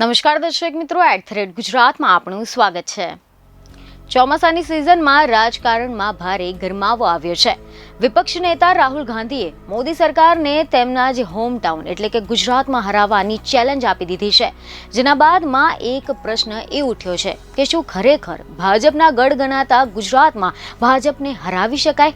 નમસ્કાર દર્શક મિત્રો એટ રેટ ગુજરાતમાં આપણું સ્વાગત છે. ચોમાસાની સિઝનમાં રાજકારણમાં ભારે ગરમાવો આવ્યો છે. વિપક્ષ નેતા રાહુલ ગાંધીએ મોદી સરકારને તેમના જે હોમ ટાઉન એટલે કે ગુજરાતમાં હરાવવાની ચેલેન્જ આપી દીધી છે. જેના બાદમાં એક પ્રશ્ન એ ઉઠ્યો છે કે શું ખરેખર ભાજપના ગઢ ગણાતા ગુજરાતમાં ભાજપને હરાવી શકાય?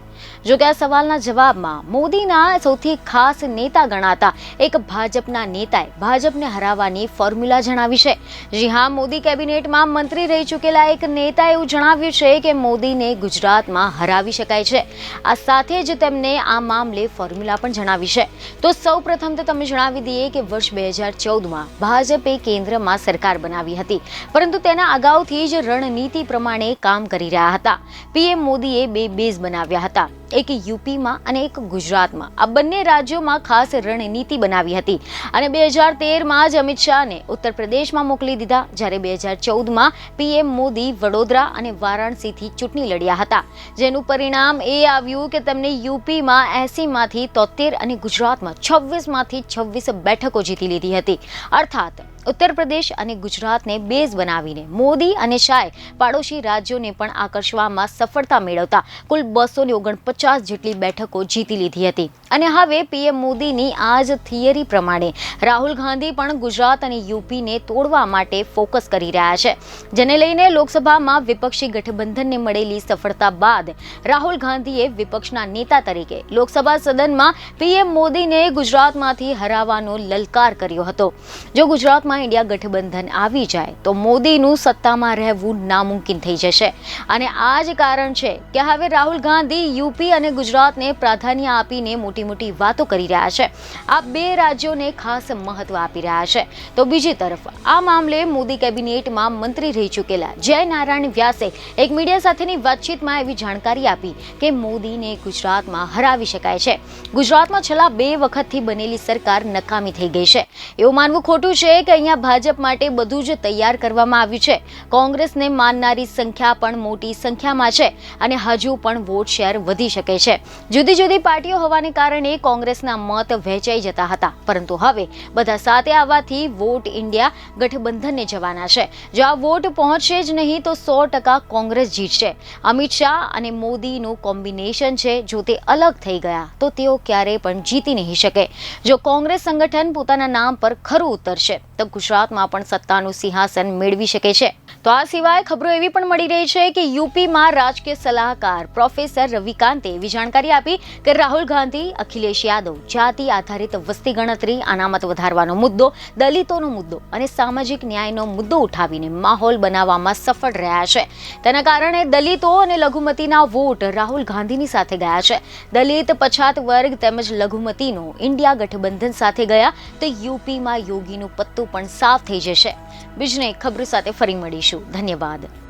જો કે આ સવાલના જવાબમાં મોદીના સૌથી ખાસ નેતા ગણાતા એક ભાજપના નેતાએ ભાજપને હરાવવાની ફોર્મ્યુલા જણાવી છે. જી હા, મોદી કેબિનેટમાં મંત્રી રહી ચૂકેલા એક નેતાએ એવું જણાવ્યું છે કે મોદીને ગુજરાતમાં હરાવી શકાય છે. આ સાથે જ તેમને આ મામલે ફોર્મ્યુલા પણ જણાવી છે. તો સૌ પ્રથમ તો તમે જણાવી દઈએ કે વર્ષ બે હજાર ચૌદમાં ભાજપે કેન્દ્રમાં સરકાર બનાવી હતી. પરંતુ તેના અગાઉથી જ રણનીતિ પ્રમાણે કામ કરી રહ્યા હતા. પીએમ મોદીએ બે બેઝ બનાવ્યા હતા. એક યુપીમાં અને એક ગુજરાતમાં. આ બંને રાજ્યોમાં ખાસ રણનીતિ બનાવી હતી. અને બે હજાર તેરમાં જ અમિત શાહને ઉત્તર પ્રદેશમાં મોકલી દીધા, જ્યારે બે હજાર ચૌદમાં પીએમ મોદી વડોદરા અને વારાણસીથી ચૂંટણી લડ્યા હતા. જેનું પરિણામ એ આવ્યું કે તેમને યુપીમાં એસીમાંથી તોતેર અને ગુજરાતમાં છવ્વીસમાંથી છવ્વીસ બેઠકો જીતી લીધી હતી. અર્થાત ઉત્તર પ્રદેશ અને ગુજરાતને બેઝ બનાવીને મોદી અને શાહે પાડોશી રાજ્યોને પણ આકર્ષવામાં સફળતા મેળવતા કુલ બસો ઓગણપચાસ જેટલી બેઠકો જીતી લીધી હતી. અને હવે પીએમ મોદીની આ જ થિયરી પ્રમાણે રાહુલ ગાંધી પણ ગુજરાત અને યુપીને તોડવા માટે ફોકસ કરી રહ્યા છે. જેને લઈને લોકસભામાં વિપક્ષી ગઠબંધનને મળેલી સફળતા બાદ રાહુલ ગાંધીએ વિપક્ષના નેતા તરીકે લોકસભા સદનમાં પીએમ મોદીને ગુજરાતમાંથી હરાવવાનો લલકાર કર્યો હતો. જો ગુજરાતમાં ઇન્ડિયા ગઠબંધન આવી જાય તો મોદીનું સત્તામાં રહેવું નામુમકિન થઈ જશે. અને આ જ કારણ છે કે હવે રાહુલ ગાંધી, યુપી અને ગુજરાતને પ્રાધાન્ય આપીને મોટી મોટી વાતો કરી રહ્યા છે. આ બે રાજ્યોને ખાસ મહત્વ આપી રહ્યા છે. તો બીજી તરફ, આ મામલે મોદી કેબિનેટમાં મંત્રી રહી ચૂકેલા જય નારાયણ વ્યાસે એક મીડિયા સાથેની વાતચીતમાં એવી જાણકારી આપી કે મોદીને ગુજરાતમાં હરાવી શકાય છે. ગુજરાતમાં છેલ્લા બે વખતથી બનેલી સરકાર નકામી થઈ ગઈ છે. એવું માનવું ખોટું છે કે અહીંયા ભાજપ માટે બધું જ તૈયાર કરવામાં આવ્યું છે. કોંગ્રેસને માનનારી સંખ્યા પણ મોટી સંખ્યામાં છે અને હજુ પણ વોટ શેર વધી શકે છે. જુદી જુદી પાર્ટીઓ હોવાને કારણે કોંગ્રેસના મત વહેંચાઈ જતા હતા. પરંતુ હવે બધા સાથે આવવાથી વોટ ઇન્ડિયા ગઠબંધનને જવાના છે. જો આ વોટ પહોંચશે જ નહીં તો સો ટકા કોંગ્રેસ જીતશે. અમિત શાહ અને મોદીનું કોમ્બિનેશન છે જો તે અલગ થઈ ગયા તો તેઓ ક્યારેય પણ જીતી નહીં શકે. જો કોંગ્રેસ સંગઠન પોતાના નામ પર ખરું ઉતરશે તો ગુજરાતમાં પણ સત્તાનું સિંહાસન મેળવી શકે છે. તો આ સિવાય ખબરો એવી પણ મળી રહી છે કે યુપીમાં રાજકીય સલાહકાર પ્રોફેસર રવિકાંતે એવી જાણકારી આપી કે રાહુલ ગાંધી, અખિલેશ યાદવ જાતિ આધારિત વસ્તી ગણતરી અનામત વધારવાનો મુદ્દો, દલિતોનો મુદ્દો અને સામાજિક ન્યાયનો મુદ્દો ઉઠાવીને માહોલ બનાવવામાં સફળ રહ્યા છે. તેના કારણે દલિતો અને લઘુમતીના વોટ રાહુલ ગાંધીની સાથે ગયા છે. દલિત પછાત વર્ગ તેમજ લઘુમતીનો ઇન્ડિયા ગઠબંધન સાથે ગયા તો યુપીમાં યોગીનું પત્તું પણ સાફ થઈ જશે. બીજને ખબર સાથે ફરી મળીશું. ધન્યવાદ.